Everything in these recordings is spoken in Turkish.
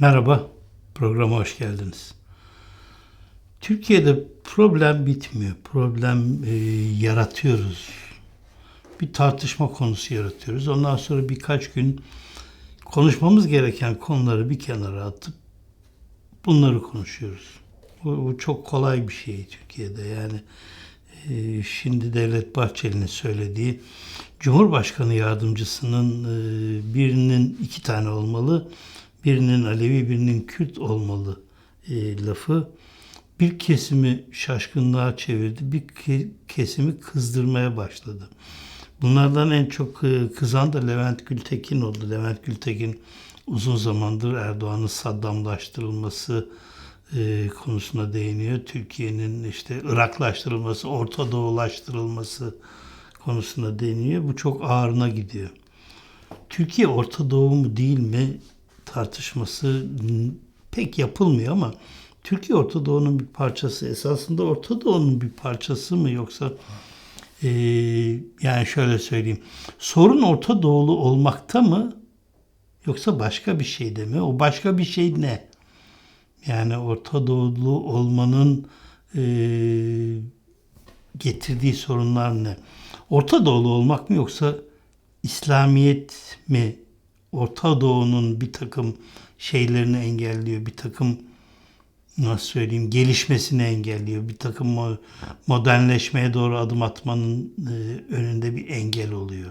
Merhaba, programa hoş geldiniz. Türkiye'de problem bitmiyor. Problem e, yaratıyoruz. Bir tartışma konusu yaratıyoruz. Ondan sonra birkaç gün konuşmamız gereken konuları bir kenara atıp bunları konuşuyoruz. Bu, bu çok kolay bir şey Türkiye'de. Yani e, şimdi Devlet Bahçeli'nin söylediği Cumhurbaşkanı yardımcısının e, birinin iki tane olmalı, birinin Alevi, birinin Kürt olmalı e, lafı bir kesimi şaşkınlığa çevirdi, bir ke- kesimi kızdırmaya başladı. Bunlardan en çok e, kızan da Levent Gültekin oldu. Levent Gültekin uzun zamandır Erdoğan'ın Saddamlaştırılması e, konusuna değiniyor. Türkiye'nin işte Iraklaştırılması, Orta Doğulaştırılması konusuna değiniyor. Bu çok ağırına gidiyor. Türkiye Orta Doğu mu değil mi tartışması pek yapılmıyor ama Türkiye Orta Doğu'nun bir parçası. Esasında Orta Doğu'nun bir parçası mı yoksa e, yani şöyle söyleyeyim. Sorun Orta Doğulu olmakta mı yoksa başka bir şeyde mi? O başka bir şey ne? Yani Orta Doğulu olmanın e, getirdiği sorunlar ne? Orta Doğulu olmak mı yoksa İslamiyet mi Orta Doğu'nun bir takım şeylerini engelliyor, bir takım nasıl söyleyeyim gelişmesini engelliyor, bir takım mo- modernleşmeye doğru adım atmanın e, önünde bir engel oluyor.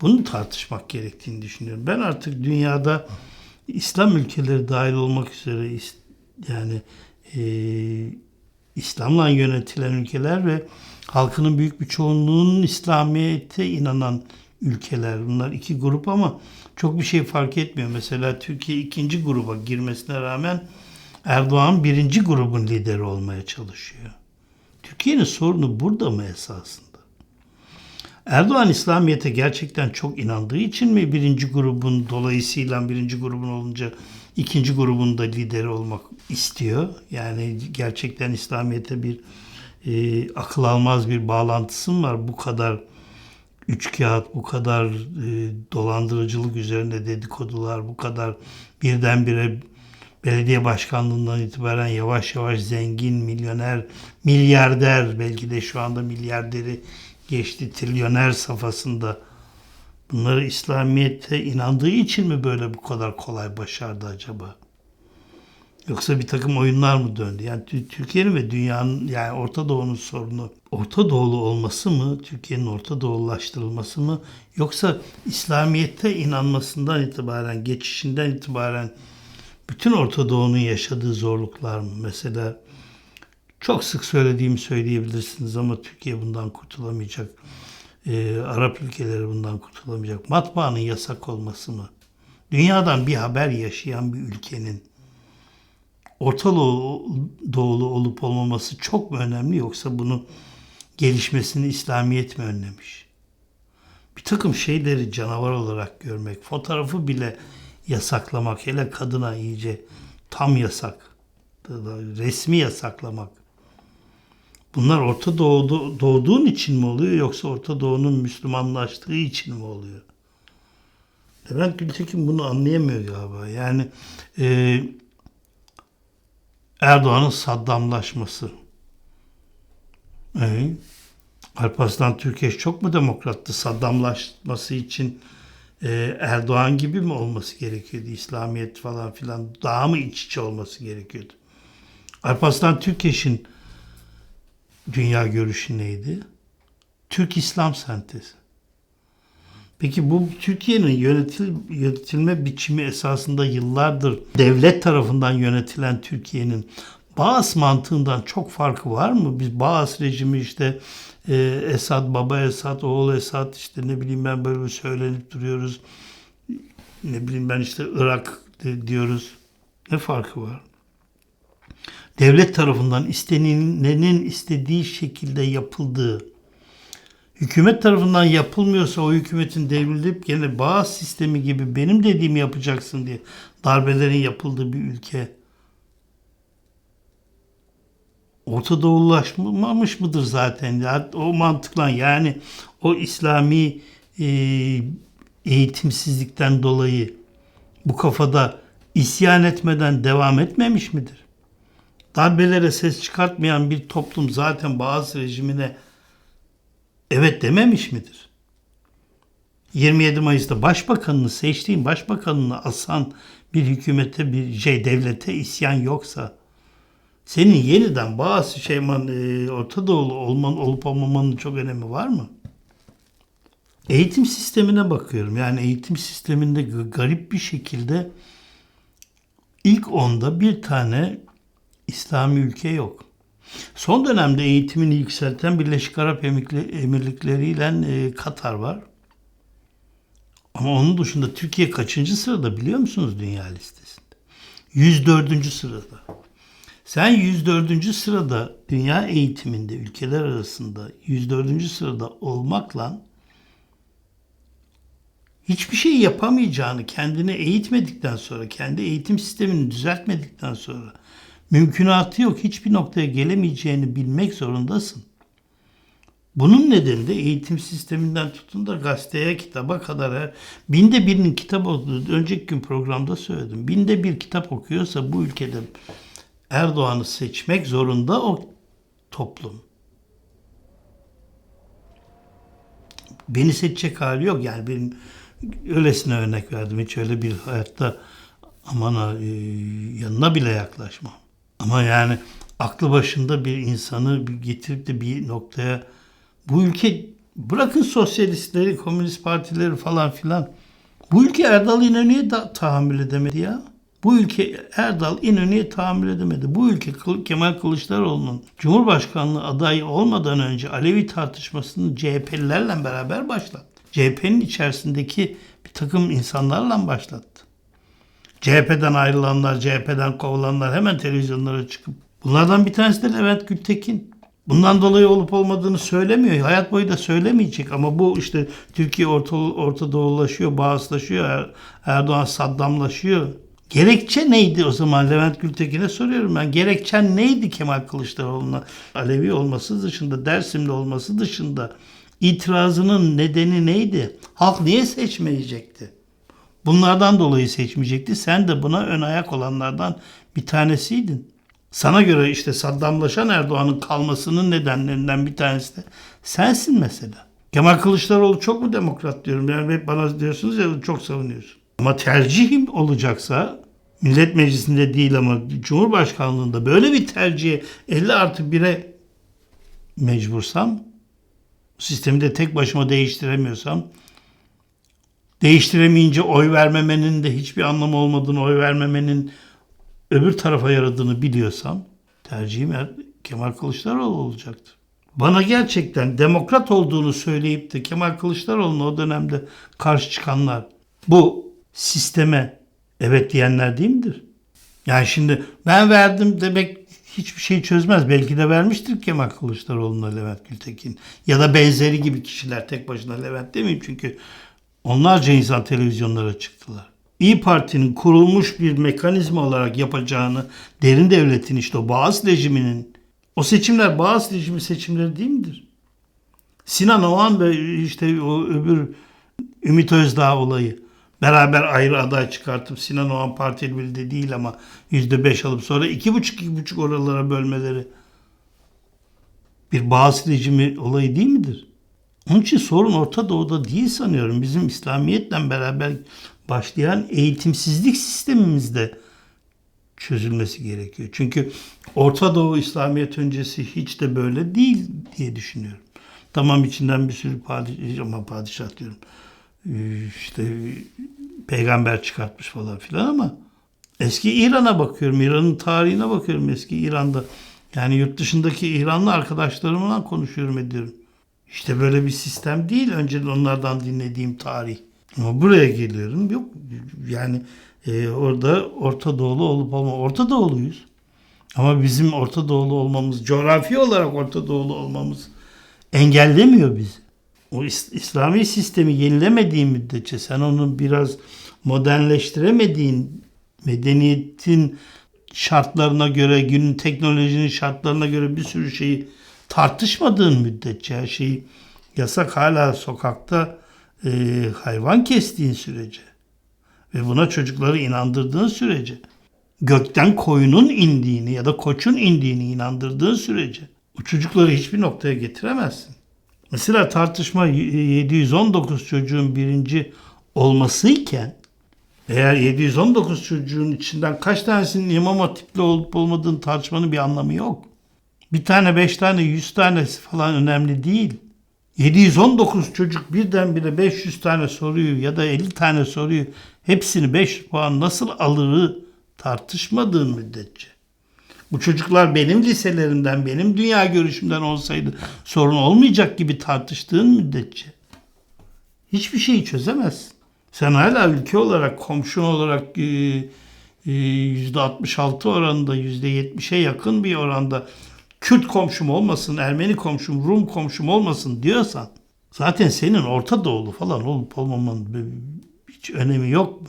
Bunu tartışmak gerektiğini düşünüyorum. Ben artık dünyada İslam ülkeleri dahil olmak üzere yani e, İslam'la yönetilen ülkeler ve halkının büyük bir çoğunluğunun İslamiyet'e inanan ülkeler. Bunlar iki grup ama çok bir şey fark etmiyor. Mesela Türkiye ikinci gruba girmesine rağmen Erdoğan birinci grubun lideri olmaya çalışıyor. Türkiye'nin sorunu burada mı esasında? Erdoğan İslamiyet'e gerçekten çok inandığı için mi birinci grubun dolayısıyla birinci grubun olunca ikinci grubun da lideri olmak istiyor? Yani gerçekten İslamiyet'e bir e, akıl almaz bir bağlantısı mı var? Bu kadar üç kağıt, bu kadar e, dolandırıcılık üzerine dedikodular, bu kadar birdenbire belediye başkanlığından itibaren yavaş yavaş zengin, milyoner, milyarder, belki de şu anda milyarderi geçti, trilyoner safhasında. Bunları İslamiyet'e inandığı için mi böyle bu kadar kolay başardı acaba? Yoksa bir takım oyunlar mı döndü? Yani Tü- Türkiye'nin ve dünyanın yani Orta Doğu'nun sorunu Orta Doğulu olması mı? Türkiye'nin Orta Doğulaştırılması mı? Yoksa İslamiyet'e inanmasından itibaren, geçişinden itibaren bütün Orta Doğu'nun yaşadığı zorluklar mı? Mesela çok sık söylediğimi söyleyebilirsiniz ama Türkiye bundan kurtulamayacak. Ee, Arap ülkeleri bundan kurtulamayacak. Matbaanın yasak olması mı? Dünyadan bir haber yaşayan bir ülkenin Orta Doğu- Doğulu olup olmaması çok mu önemli yoksa bunu gelişmesini İslamiyet mi önlemiş? Bir takım şeyleri canavar olarak görmek, fotoğrafı bile yasaklamak, hele kadına iyice tam yasak, resmi yasaklamak. Bunlar Orta Doğu'da doğduğun için mi oluyor yoksa Orta Doğu'nun Müslümanlaştığı için mi oluyor? Levent Gültekin bunu anlayamıyor galiba. Yani e, Erdoğan'ın Saddamlaşması. E, Alparslan Türkeş çok mu demokrattı? Saddamlaşması için e, Erdoğan gibi mi olması gerekiyordu? İslamiyet falan filan daha mı iç içe olması gerekiyordu? Alparslan Türkeş'in dünya görüşü neydi? Türk İslam sentezi. Peki bu Türkiye'nin yönetil, yönetilme biçimi esasında yıllardır devlet tarafından yönetilen Türkiye'nin Bağız mantığından çok farkı var mı? Biz Bağız rejimi işte e, Esad, baba Esad, oğul Esad işte ne bileyim ben böyle söylenip duruyoruz. Ne bileyim ben işte Irak diyoruz. Ne farkı var? Devlet tarafından istenilenin istediği şekilde yapıldığı hükümet tarafından yapılmıyorsa o hükümetin devrilip gene bağız sistemi gibi benim dediğimi yapacaksın diye darbelerin yapıldığı bir ülke Orta Doğulaşmamış mıdır zaten? Ya, o mantıkla yani o İslami e, eğitimsizlikten dolayı bu kafada isyan etmeden devam etmemiş midir? Darbelere ses çıkartmayan bir toplum zaten bazı rejimine evet dememiş midir? 27 Mayıs'ta başbakanını seçtiğin başbakanını asan bir hükümete bir şey devlete isyan yoksa senin yeniden bazı şeyman e, Orta Doğulu olman olup olmamanın çok önemi var mı? Eğitim sistemine bakıyorum. Yani eğitim sisteminde garip bir şekilde ilk onda bir tane İslami ülke yok. Son dönemde eğitimini yükselten Birleşik Arap Emirlikleri- ile e, Katar var. Ama onun dışında Türkiye kaçıncı sırada biliyor musunuz dünya listesinde? 104. sırada. Sen 104. sırada dünya eğitiminde ülkeler arasında 104. sırada olmakla hiçbir şey yapamayacağını kendini eğitmedikten sonra, kendi eğitim sistemini düzeltmedikten sonra mümkünatı yok hiçbir noktaya gelemeyeceğini bilmek zorundasın. Bunun nedeni de eğitim sisteminden tutun da gazeteye, kitaba kadar her, binde birinin kitap olduğu önceki gün programda söyledim. Binde bir kitap okuyorsa bu ülkede Erdoğan'ı seçmek zorunda o toplum. Beni seçecek hali yok. Yani benim öylesine örnek verdim. Hiç öyle bir hayatta aman e, yanına bile yaklaşmam. Ama yani aklı başında bir insanı getirip de bir noktaya bu ülke bırakın sosyalistleri, komünist partileri falan filan. Bu ülke Erdal İnönü'ye da tahammül edemedi ya. Bu ülke Erdal İnönü'ye tahammül edemedi. Bu ülke Kemal Kılıçdaroğlu'nun Cumhurbaşkanlığı adayı olmadan önce Alevi tartışmasını CHP'lilerle beraber başlattı. CHP'nin içerisindeki bir takım insanlarla başlattı. CHP'den ayrılanlar, CHP'den kovulanlar hemen televizyonlara çıkıp bunlardan bir tanesi de Levent Gültekin. Bundan dolayı olup olmadığını söylemiyor. Hayat boyu da söylemeyecek ama bu işte Türkiye Orta, Orta Doğulaşıyor, bağıslaşıyor, Er- Erdoğan Saddamlaşıyor. Gerekçe neydi o zaman Levent Gültekin'e soruyorum ben. Gerekçen neydi Kemal Kılıçdaroğlu'na? Alevi olması dışında, Dersimli olması dışında itirazının nedeni neydi? Halk niye seçmeyecekti? Bunlardan dolayı seçmeyecekti. Sen de buna ön ayak olanlardan bir tanesiydin. Sana göre işte Saddamlaşan Erdoğan'ın kalmasının nedenlerinden bir tanesi de sensin mesela. Kemal Kılıçdaroğlu çok mu demokrat diyorum. Yani hep bana diyorsunuz ya çok savunuyorsun. Ama tercihim olacaksa Millet Meclisi'nde değil ama Cumhurbaşkanlığında böyle bir tercihe 50 artı 1'e mecbursam sistemi de tek başıma değiştiremiyorsam değiştiremeyince oy vermemenin de hiçbir anlamı olmadığını, oy vermemenin öbür tarafa yaradığını biliyorsam tercihim Er- Kemal Kılıçdaroğlu olacaktı. Bana gerçekten demokrat olduğunu söyleyip de Kemal Kılıçdaroğlu'na o dönemde karşı çıkanlar bu sisteme evet diyenler değil midir? Yani şimdi ben verdim demek hiçbir şey çözmez. Belki de vermiştir Kemal Kılıçdaroğlu'na Levent Gültekin. Ya da benzeri gibi kişiler tek başına Levent demeyeyim çünkü onlarca insan televizyonlara çıktılar. İyi Parti'nin kurulmuş bir mekanizma olarak yapacağını derin devletin işte o Bağız rejiminin o seçimler Bağız rejimi seçimleri değil midir? Sinan Oğan ve işte o öbür Ümit Özdağ olayı beraber ayrı aday çıkartıp Sinan Oğan partili biri de değil ama yüzde beş alıp sonra iki buçuk iki buçuk oralara bölmeleri bir Bağız rejimi olayı değil midir? Onun için sorun Orta Doğu'da değil sanıyorum. Bizim İslamiyet'le beraber başlayan eğitimsizlik sistemimizde çözülmesi gerekiyor. Çünkü Orta Doğu İslamiyet öncesi hiç de böyle değil diye düşünüyorum. Tamam içinden bir sürü padişah, ama padişah diyorum. İşte peygamber çıkartmış falan filan ama eski İran'a bakıyorum. İran'ın tarihine bakıyorum eski İran'da. Yani yurt dışındaki İranlı arkadaşlarımla konuşuyorum ediyorum. İşte böyle bir sistem değil. Önceden onlardan dinlediğim tarih. Ama buraya geliyorum. Yok yani e, orada Orta Doğulu olup olma. Orta Doğuluyuz. Ama bizim Orta Doğulu olmamız, coğrafi olarak Orta Doğulu olmamız engellemiyor bizi. O İs- İslami sistemi yenilemediğin müddetçe sen onu biraz modernleştiremediğin medeniyetin şartlarına göre, günün teknolojinin şartlarına göre bir sürü şeyi tartışmadığın müddetçe her şeyi yasak hala sokakta e, hayvan kestiğin sürece Ve buna çocukları inandırdığın sürece, gökten koyunun indiğini ya da koçun indiğini inandırdığın sürece bu çocukları hiçbir noktaya getiremezsin. Mesela tartışma 719 çocuğun birinci olmasıyken eğer 719 çocuğun içinden kaç tanesinin imam hatipli olup olmadığını tartışmanın bir anlamı yok. Bir tane, beş tane, yüz tanesi falan önemli değil. 719 çocuk birdenbire 500 tane soruyu ya da 50 tane soruyu hepsini 5 puan nasıl alırı tartışmadığın müddetçe. Bu çocuklar benim liselerimden, benim dünya görüşümden olsaydı sorun olmayacak gibi tartıştığın müddetçe hiçbir şeyi çözemezsin. Sen hala ülke olarak, komşun olarak e, e, %66 oranında, %70'e yakın bir oranda Kürt komşum olmasın, Ermeni komşum, Rum komşum olmasın diyorsan zaten senin Orta Doğulu falan olup olmamanın hiç önemi yok.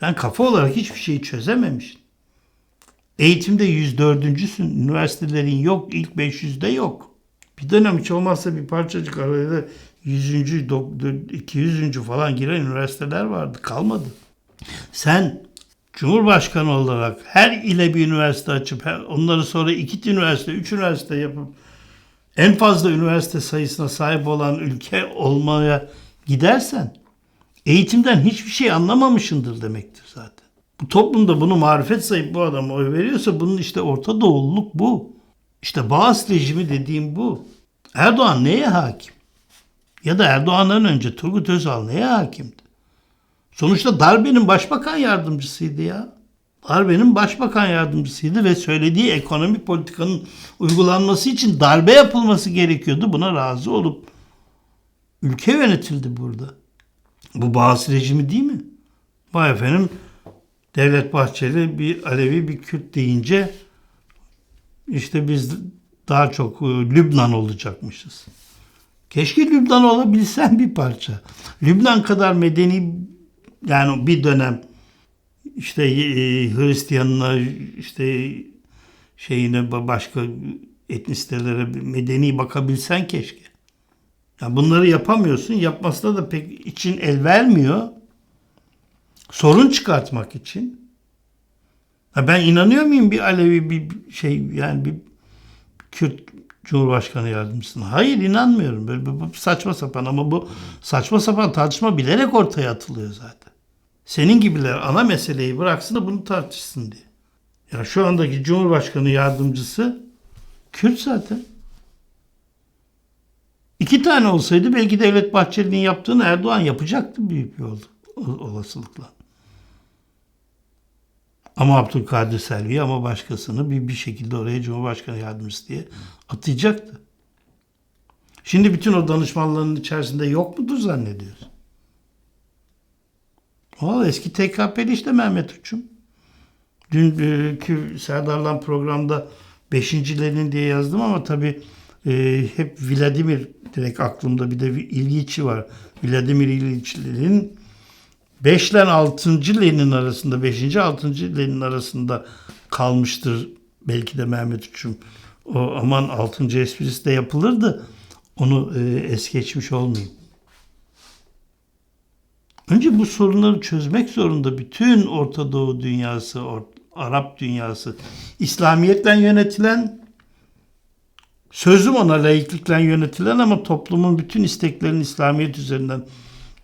Sen kafa olarak hiçbir şeyi çözememişsin. Eğitimde 104.sün. Üniversitelerin yok. ilk 500'de yok. Bir dönem hiç olmazsa bir parçacık arada 100. 200. falan giren üniversiteler vardı. Kalmadı. Sen Cumhurbaşkanı olarak her ile bir üniversite açıp onları sonra iki üniversite, üç üniversite yapıp en fazla üniversite sayısına sahip olan ülke olmaya gidersen eğitimden hiçbir şey anlamamışındır demektir zaten. Bu toplumda bunu marifet sayıp bu adama oy veriyorsa bunun işte Orta Doğululuk bu. İşte Bağız rejimi dediğim bu. Erdoğan neye hakim? Ya da Erdoğan'dan önce Turgut Özal neye hakimdi? Sonuçta darbenin başbakan yardımcısıydı ya. Darbenin başbakan yardımcısıydı ve söylediği ekonomik politikanın uygulanması için darbe yapılması gerekiyordu. Buna razı olup ülke yönetildi burada. Bu Bağız rejimi değil mi? Vay efendim Devlet Bahçeli bir Alevi bir Kürt deyince işte biz daha çok e, Lübnan olacakmışız. Keşke Lübnan olabilsen bir parça. Lübnan kadar medeni yani bir dönem işte e, Hristiyanına işte şeyine başka etnisitelere medeni bakabilsen keşke. Ya bunları yapamıyorsun. Yapmasına da pek için el vermiyor. Sorun çıkartmak için. Ha ben inanıyor muyum bir Alevi bir şey yani bir Kürt Cumhurbaşkanı yardımcısına? Hayır inanmıyorum. Böyle bu saçma sapan ama bu saçma sapan tartışma bilerek ortaya atılıyor zaten. Senin gibiler ana meseleyi bıraksın da bunu tartışsın diye. Ya şu andaki Cumhurbaşkanı yardımcısı Kürt zaten. İki tane olsaydı belki Devlet Bahçeli'nin yaptığını Erdoğan yapacaktı büyük bir olasılıkla. Ama Abdülkadir Selvi ama başkasını bir, bir şekilde oraya Cumhurbaşkanı yardımcısı diye atayacaktı. Şimdi bütün o danışmanların içerisinde yok mudur zannediyorsun? O eski TKP'li işte Mehmet Uçum. Dünkü Serdar'la programda beşincilerin diye yazdım ama tabii e, hep Vladimir direkt aklımda bir de İlgiç'i var. Vladimir İlgiç'lerin 5 ile 6. Lenin arasında 5. 6. Lenin arasında kalmıştır belki de Mehmet Uçum. O aman 6. esprisi de yapılırdı. Onu e, es geçmiş olmayayım. Önce bu sorunları çözmek zorunda bütün Orta Doğu dünyası, Or Arap dünyası, İslamiyetle yönetilen, sözüm ona laiklikle yönetilen ama toplumun bütün isteklerinin İslamiyet üzerinden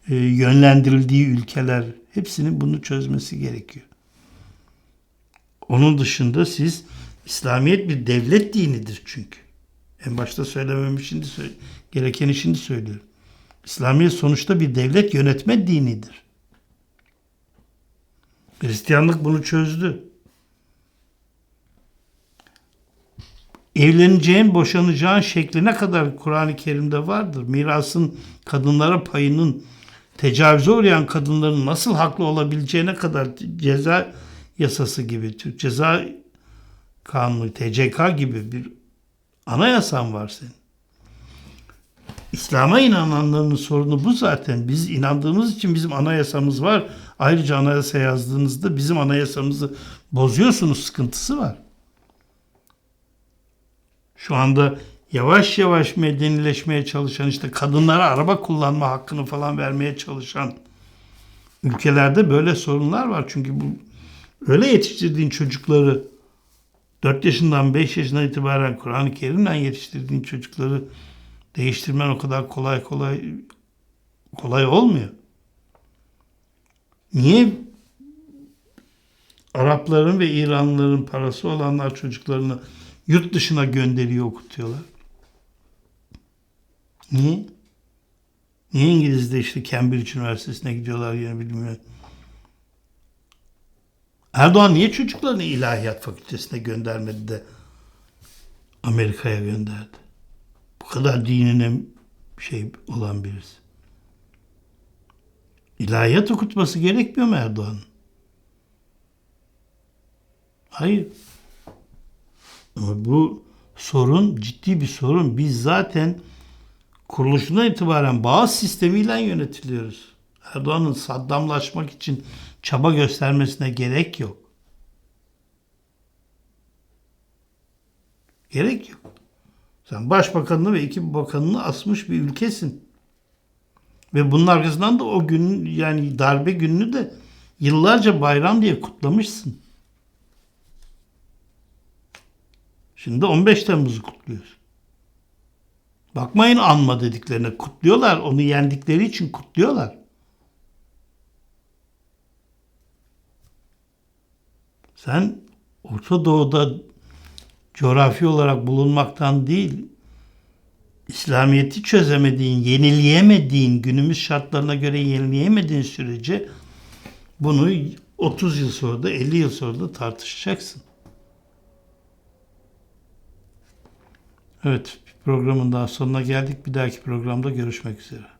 e, yönlendirildiği ülkeler hepsinin bunu çözmesi gerekiyor. Onun dışında siz İslamiyet bir devlet dinidir çünkü. En başta söylememi şimdi söyle, gerekeni şimdi söylüyorum. İslamiyet sonuçta bir devlet yönetme dinidir. Hristiyanlık bunu çözdü. Evleneceğin, boşanacağın şekline kadar Kur'an-ı Kerim'de vardır. Mirasın kadınlara payının tecavüze uğrayan kadınların nasıl haklı olabileceğine kadar ceza yasası gibi, Türk Ceza Kanunu, TCK gibi bir anayasan var senin. İslam'a inananların sorunu bu zaten. Biz inandığımız için bizim anayasamız var. Ayrıca anayasa yazdığınızda bizim anayasamızı bozuyorsunuz sıkıntısı var. Şu anda yavaş yavaş medenileşmeye çalışan işte kadınlara araba kullanma hakkını falan vermeye çalışan ülkelerde böyle sorunlar var. Çünkü bu öyle yetiştirdiğin çocukları 4 yaşından 5 yaşından itibaren Kur'an-ı Kerim'le yetiştirdiğin çocukları değiştirmen o kadar kolay kolay kolay olmuyor. Niye Arapların ve İranlıların parası olanlar çocuklarını yurt dışına gönderiyor okutuyorlar? Niye? Niye İngiliz'de işte Cambridge Üniversitesi'ne gidiyorlar yine bilmiyorum. Erdoğan niye çocuklarını ilahiyat fakültesine göndermedi de Amerika'ya gönderdi? Kadar dinine şey olan birisi. İlahiyat okutması gerekmiyor mu Erdoğan'ın? Hayır. Ama bu sorun ciddi bir sorun. Biz zaten kuruluşundan itibaren bağız sistemiyle yönetiliyoruz. Erdoğan'ın Saddamlaşmak için çaba göstermesine gerek yok. Gerek yok. Sen başbakanını ve iki bakanını asmış bir ülkesin. Ve bunun arkasından da o gün yani darbe gününü de yıllarca bayram diye kutlamışsın. Şimdi 15 Temmuz'u kutluyoruz. Bakmayın anma dediklerine kutluyorlar. Onu yendikleri için kutluyorlar. Sen Orta Doğu'da coğrafi olarak bulunmaktan değil, İslamiyet'i çözemediğin, yenileyemediğin, günümüz şartlarına göre yenileyemediğin sürece bunu 30 yıl sonra da 50 yıl sonra da tartışacaksın. Evet, programın daha sonuna geldik. Bir dahaki programda görüşmek üzere.